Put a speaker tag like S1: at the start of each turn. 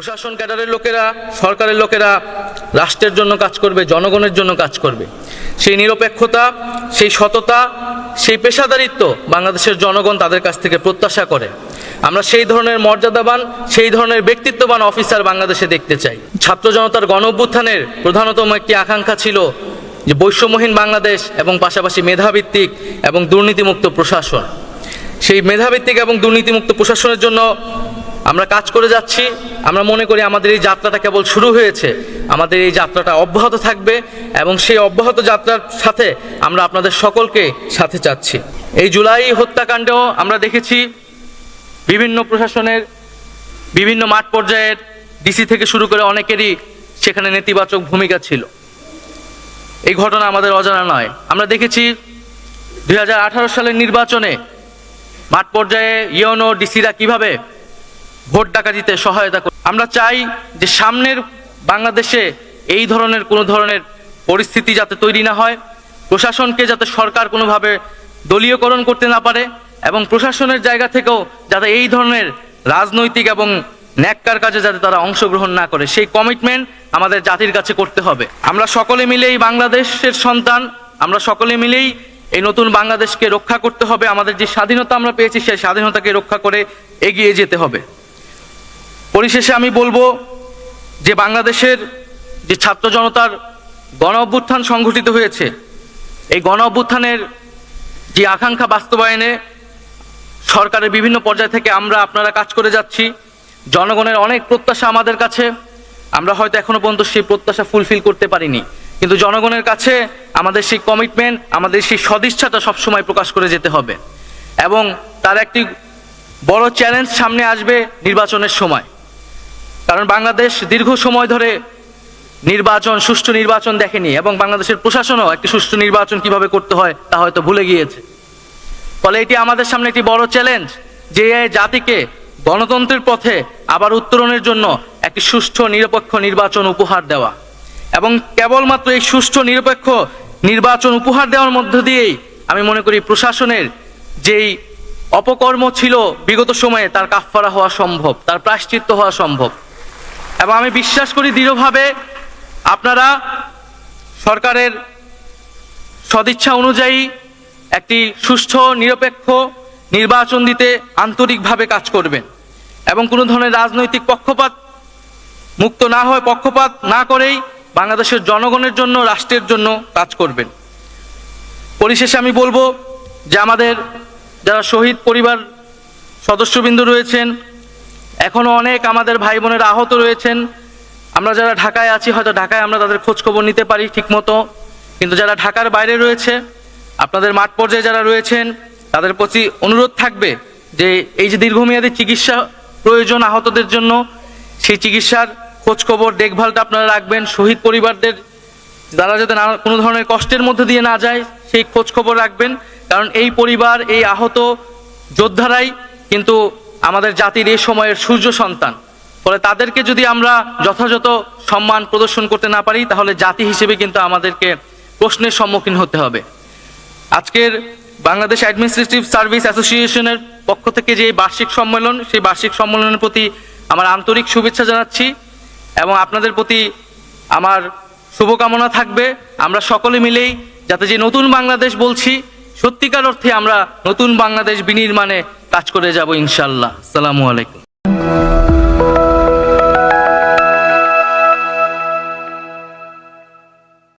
S1: প্রশাসন ক্যাডারের লোকেরা, সরকারের লোকেরা রাষ্ট্রের জন্য কাজ করবে, জনগণের জন্য কাজ করবে। সেই নিরপেক্ষতা, সেই সততা, সেই পেশাদারিত্ব বাংলাদেশের জনগণ তাদের কাছ থেকে প্রত্যাশা করে। আমরা সেই ধরনের মর্যাদাবান, সেই ধরনের ব্যক্তিত্ববান অফিসার বাংলাদেশে দেখতে চাই। ছাত্র জনতার গণ অভ্যুত্থানের প্রধানতম একটি আকাঙ্ক্ষা ছিল যে বৈষম্যহীন বাংলাদেশ এবং পাশাপাশি মেধাভিত্তিক এবং দুর্নীতিমুক্ত প্রশাসন। সেই মেধাভিত্তিক এবং দুর্নীতিমুক্ত প্রশাসনের জন্য আমরা কাজ করে যাচ্ছি, আমরা মনে করি আমাদের এই যাত্রাটা কেবল শুরু হয়েছে, আমাদের এই যাত্রাটা অব্যাহত থাকবে এবং সেই অব্যাহত যাত্রার সাথে আমরা আপনাদের সকলকে সাথে চাচ্ছি এই জুলাই হত্যাকাণ্ডেও আমরা দেখেছি বিভিন্ন প্রশাসনের বিভিন্ন মাঠ পর্যায়ের ডিসি থেকে শুরু করে অনেকেরই সেখানে নেতিবাচক ভূমিকা ছিল। এই ঘটনা আমাদের অজানা নয়। আমরা দেখেছি দু হাজার আঠারো সালের নির্বাচনে মাঠ পর্যায়ে ইয়নো ডিসিরা কীভাবে ভোট ডাকাতিতে সহায়তা করে আমরা চাই যে সামনের বাংলাদেশে এই ধরনের কোনো ধরনের পরিস্থিতি যাতে তৈরি না হয়, প্রশাসনকে যাতে সরকার কোনোভাবে দলীয়করণ করতে না পারে এবং প্রশাসনের জায়গা থেকেও যাতে এই ধরনের রাজনৈতিক এবং ন্যাক্কার কাজে যাতে তারা অংশগ্রহণ না করে। সেই কমিটমেন্ট আমাদের জাতির কাছে করতে হবে। আমরা সকলে মিলেই বাংলাদেশের সন্তান, আমরা সকলে মিলেই এই নতুন বাংলাদেশকে রক্ষা করতে হবে। আমাদের যে স্বাধীনতা আমরা পেয়েছি, সেই স্বাধীনতাকে রক্ষা করে এগিয়ে যেতে হবে। পরিশেষে আমি বলব যে বাংলাদেশের যে ছাত্র জনতার গণ অভ্যুত্থান সংঘটিত হয়েছে, এই গণ অভ্যুত্থানের যে আকাঙ্ক্ষা বাস্তবায়নে সরকারের বিভিন্ন পর্যায় থেকে আমরা আপনারা কাজ করে যাচ্ছি, জনগণের অনেক প্রত্যাশা আমাদের কাছে, আমরা হয়তো এখনও পর্যন্ত সেই প্রত্যাশা ফুলফিল করতে পারিনি, কিন্তু জনগণের কাছে আমাদের সেই কমিটমেন্ট আমাদের সেই সদিচ্ছাটা সবসময় প্রকাশ করে যেতে হবে এবং তার একটি বড় চ্যালেঞ্জ সামনে আসবে নির্বাচনের সময়। কারণ বাংলাদেশ দীর্ঘ সময় ধরে নির্বাচন, সুষ্ঠু নির্বাচন দেখেনি এবং বাংলাদেশের প্রশাসনও একটি সুষ্ঠু নির্বাচন কীভাবে করতে হয় তা হয়তো ভুলে গিয়েছে। ফলে এটি আমাদের সামনে একটি বড় চ্যালেঞ্জ যে জাতিকে গণতন্ত্রের পথে আবার উত্তরণের জন্য একটি সুষ্ঠু নিরপেক্ষ নির্বাচন উপহার দেওয়া এবং কেবলমাত্র এই সুষ্ঠু নিরপেক্ষ নির্বাচন উপহার দেওয়ার মধ্য দিয়েই আমি মনে করি প্রশাসনের যেই অপকর্ম ছিল বিগত সময়ে তার কাফফারা হওয়া সম্ভব, তার প্রায়শ্চিত্ত হওয়া সম্ভব। এবং আমি বিশ্বাস করি দৃঢ়ভাবে আপনারা সরকারের সদিচ্ছা অনুযায়ী একটি সুষ্ঠু, নিরপেক্ষ নির্বাচন দিতে আন্তরিকভাবে কাজ করবেন এবং কোনো ধরনের রাজনৈতিক পক্ষপাত মুক্ত না হয়ে পক্ষপাত না করেই বাংলাদেশের জনগণের জন্য, রাষ্ট্রের জন্য কাজ করবেন। পরিশেষে আমি বলব যে আমাদের যারা শহীদ পরিবার সদস্যবৃন্দ রয়েছেন এখনও অনেক আমাদের ভাই বোনেরা আহত রয়েছেন। আমরা যারা ঢাকায় আছি, হয়তো ঢাকায় আমরা তাদের খোঁজ খবর নিতে পারি ঠিকমতো। কিন্তু যারা ঢাকার বাইরে রয়েছে, আপনাদের মাঠ পর্যায়ে যারা রয়েছেন, তাদের প্রতি অনুরোধ থাকবে যে এই যে দীর্ঘমেয়াদী চিকিৎসা প্রয়োজন আহতদের জন্য, সেই চিকিৎসার খোঁজখবর, দেখভালটা আপনারা রাখবেন। শহীদ পরিবারদের তারা যাতে না কোনো ধরনের কষ্টের মধ্যে দিয়ে না যায়, সেই খোঁজখবর রাখবেন। কারণ এই পরিবার, এই আহত যোদ্ধারাই কিন্তু আমাদের জাতির এই সময়ের সূর্য সন্তান। ফলে তাদেরকে যদি আমরা যথাযথ সম্মান প্রদর্শন করতে না পারি, তাহলে জাতি হিসেবে কিন্তু আমাদেরকে প্রশ্নের সম্মুখীন হতে হবে। আজকের বাংলাদেশ অ্যাডমিনিস্ট্রেটিভ সার্ভিস অ্যাসোসিয়েশনের পক্ষ থেকে যে বার্ষিক সম্মেলন, সেই বার্ষিক সম্মেলনের প্রতি আমার আন্তরিক শুভেচ্ছা জানাচ্ছি এবং আপনাদের প্রতি আমার শুভকামনা থাকবে। আমরা সকলে মিলেই যাতে যে নতুন বাংলাদেশ বলছি সত্যিকার অর্থে আমরা নতুন বাংলাদেশ বিনির্মাণে কাজ করে যাব ইনশাল্লাহ সালামু আলাইকুম।